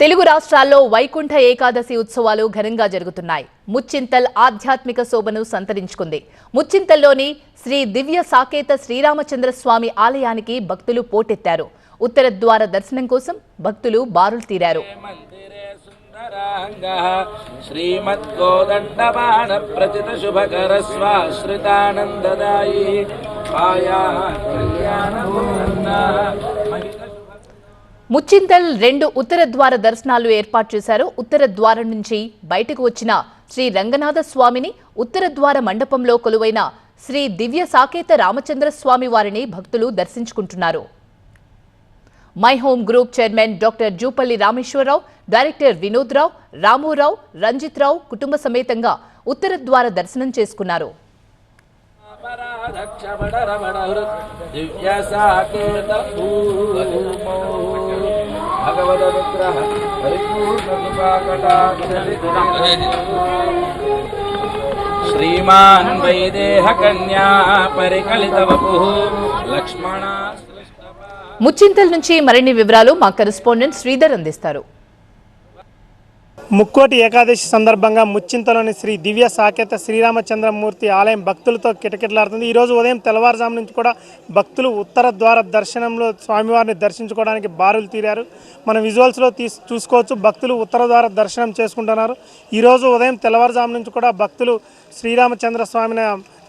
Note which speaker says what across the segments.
Speaker 1: తెలుగు రాష్ట్రాల్లో వైకుంఠ ఏకాదశి ఉత్సవాలు ఘనంగా జరుగుతున్నాయి. ముచ్చింతల్ ఆధ్యాత్మిక శోభను సంతరించుకుంది. ముచ్చింతల్లోని శ్రీ దివ్య సాకేత శ్రీరామచంద్ర స్వామి ఆలయానికి భక్తులు పోటెత్తారు. ఉత్తర ద్వార దర్శనం కోసం భక్తులు బారులు తీరారు.
Speaker 2: మందిరే ప్రచిత శుభకర స్వాశ్రితానందదాయి
Speaker 1: ముచ్చింతల్ రెండు ఉత్తర ద్వార దర్శనాలు ఏర్పాటు చేశారు. ఉత్తర ద్వారం నుంచి బయటకు వచ్చిన శ్రీ రంగనాథ స్వామిని ఉత్తర ద్వార మండపంలో కొలువైన శ్రీ దివ్య సాకేత రామచంద్ర స్వామి వారిని భక్తులు దర్శించుకుంటున్నారు. My Home Group chairman doctor Jupally Rameshwar Rao director Vinod Rao Ramu Rao Ranjith Rao కుటుంబ సమేతంగా ఉత్తర ద్వార దర్శనం చేసుకున్నారు.
Speaker 2: భగవదనుగ్రహ శ్రీమాన్ వైదేహ కన్యా పరికలిత వపు లక్ష్మణ
Speaker 1: ముచ్చింతల్ నుంచి మరిన్ని వివరాలు మా కరెస్పాండెంట్ శ్రీధర్ అందిస్తారు.
Speaker 3: ముక్కోటి ఏకాదశి సందర్భంగా ముచ్చింతలోని శ్రీ దివ్య సాకేత శ్రీరామచంద్రమూర్తి ఆలయం భక్తులతో కిటకిటలాడుతుంది. ఈరోజు ఉదయం తెల్లవారుజాము నుంచి కూడా భక్తులు ఉత్తర ద్వార దర్శనంలో స్వామివారిని దర్శించుకోవడానికి బారులు తీరారు. మన విజువల్స్లో తీసి చూసుకోవచ్చు భక్తులు ఉత్తర ద్వార దర్శనం చేసుకుంటున్నారు. ఈరోజు ఉదయం తెల్లవారుజాము నుంచి కూడా భక్తులు శ్రీరామచంద్ర స్వామిని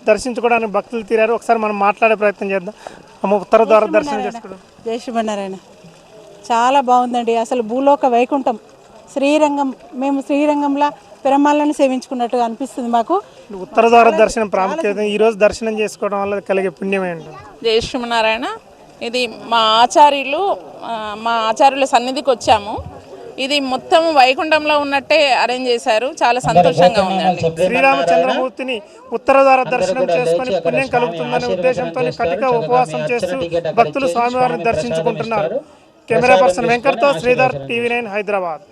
Speaker 3: దర్శించుకోవడానికి భక్తులు తీరారు. ఒకసారి మనం మాట్లాడే ప్రయత్నం చేద్దాం. అమ్మ ఉత్తర ద్వార దర్శనం చేసుకోవడం
Speaker 4: జై శ్రీమన్నారాయణ చాలా బాగుందండి. అసలు భూలోక వైకుంఠం. శ్రీరంగం మేము శ్రీరంగంలో పెరమాలను సేవించుకున్నట్టుగా అనిపిస్తుంది మాకు.
Speaker 3: ఉత్తర ద్వార దర్శనం ప్రాముఖ్యత. ఈరోజు దర్శనం చేసుకోవడం వల్ల కలిగే పుణ్యం ఏంటి?
Speaker 5: జై శ్రీమనారాయణ ఇది మా ఆచార్యులు మా ఆచార్యుల సన్నిధికి వచ్చాము. ఇది మొత్తం వైకుంఠంలో ఉన్నట్టే అరేంజ్ చేశారు. చాలా సంతోషంగా ఉందండి.
Speaker 3: శ్రీరామచంద్రమూర్తిని ఉత్తర ద్వార దర్శనం చేసుకొని పుణ్యం కలుగుతుందనే ఉద్దేశంతో కటిక ఉపవాసం చేస్తూ భక్తులు స్వామివారిని దర్శించుకుంటున్నారు. కెమెరా పర్సన్ వెంకట్తో శ్రీధర్ టీవీ నైన్ హైదరాబాద్.